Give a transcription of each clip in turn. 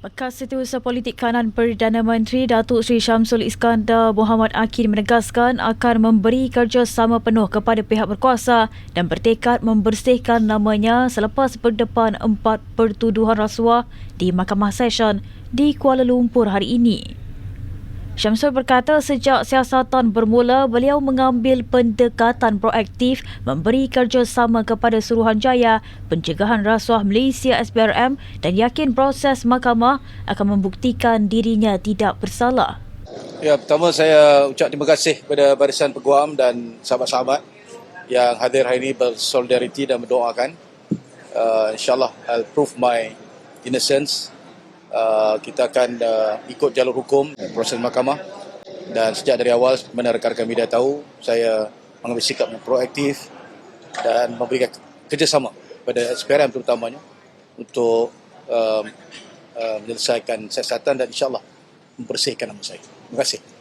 Bekas Setiausaha Politik Kanan Perdana Menteri Datuk Seri Syamsul Iskandar Muhammad Akin menegaskan akan memberi kerjasama penuh kepada pihak berkuasa dan bertekad membersihkan namanya selepas berdepan empat pertuduhan rasuah di Mahkamah Session di Kuala Lumpur hari ini. Syamsul berkata sejak siasatan bermula, beliau mengambil pendekatan proaktif memberi kerjasama kepada Suruhanjaya Pencegahan Rasuah Malaysia SPRM dan yakin proses mahkamah akan membuktikan dirinya tidak bersalah. Ya, pertama saya ucap terima kasih kepada Barisan Peguam dan sahabat-sahabat yang hadir hari ini bersolidariti dan mendoakan. Uh, InsyaAllah, I'll prove my innocence Uh, kita akan uh, ikut jalur hukum proses mahkamah dan sejak dari awal mana rekan-rekan media tahu saya mengambil sikap yang proaktif dan memberikan kerjasama pada SPRM terutamanya untuk uh, uh, menyelesaikan siasatan dan insyaAllah membersihkan nama saya. Terima kasih.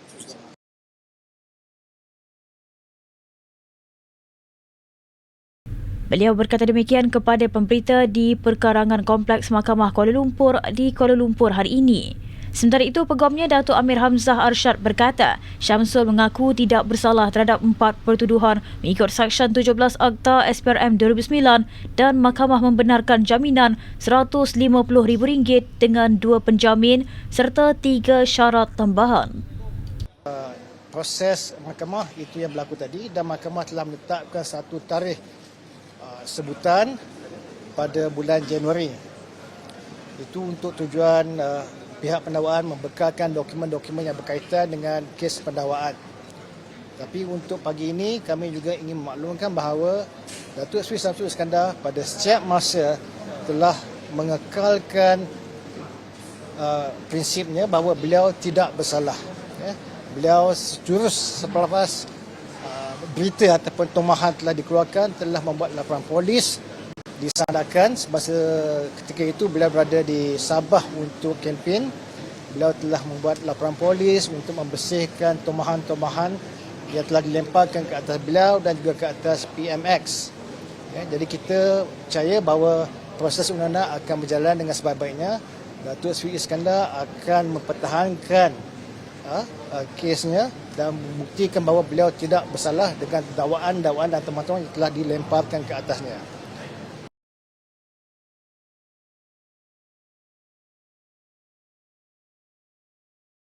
Beliau berkata demikian kepada pemberita di perkarangan Kompleks Mahkamah Kuala Lumpur di Kuala Lumpur hari ini. Sementara itu, peguamnya Datuk Amir Hamzah Arshad berkata, Syamsul mengaku tidak bersalah terhadap empat pertuduhan mengikut Seksyen 17 Akta SPRM 2009 dan mahkamah membenarkan jaminan RM150,000 dengan dua penjamin serta tiga syarat tambahan. Uh, proses mahkamah itu yang berlaku tadi dan mahkamah telah menetapkan satu tarikh sebutan pada bulan Januari. Itu untuk tujuan uh, pihak pendakwaan membekalkan dokumen-dokumen yang berkaitan dengan kes pendakwaan. Tapi untuk pagi ini kami juga ingin memaklumkan bahawa Datuk Seri Samsul Iskandar pada setiap masa telah mengekalkan uh, prinsipnya bahawa beliau tidak bersalah. Ya. Beliau jurus selepas berita ataupun tomahan telah dikeluarkan telah membuat laporan polis disandarkan semasa ketika itu beliau berada di Sabah untuk kempen. Beliau telah membuat laporan polis untuk membersihkan tomahan-tomahan yang telah dilemparkan ke atas beliau dan juga ke atas PMX ya, jadi kita percaya bahawa proses undang-undang akan berjalan dengan sebaik-baiknya. Datuk Sri Iskandar akan mempertahankan uh, kesnya dan membuktikan bahawa beliau tidak bersalah dengan dakwaan-dakwaan dan teman-teman yang telah dilemparkan ke atasnya.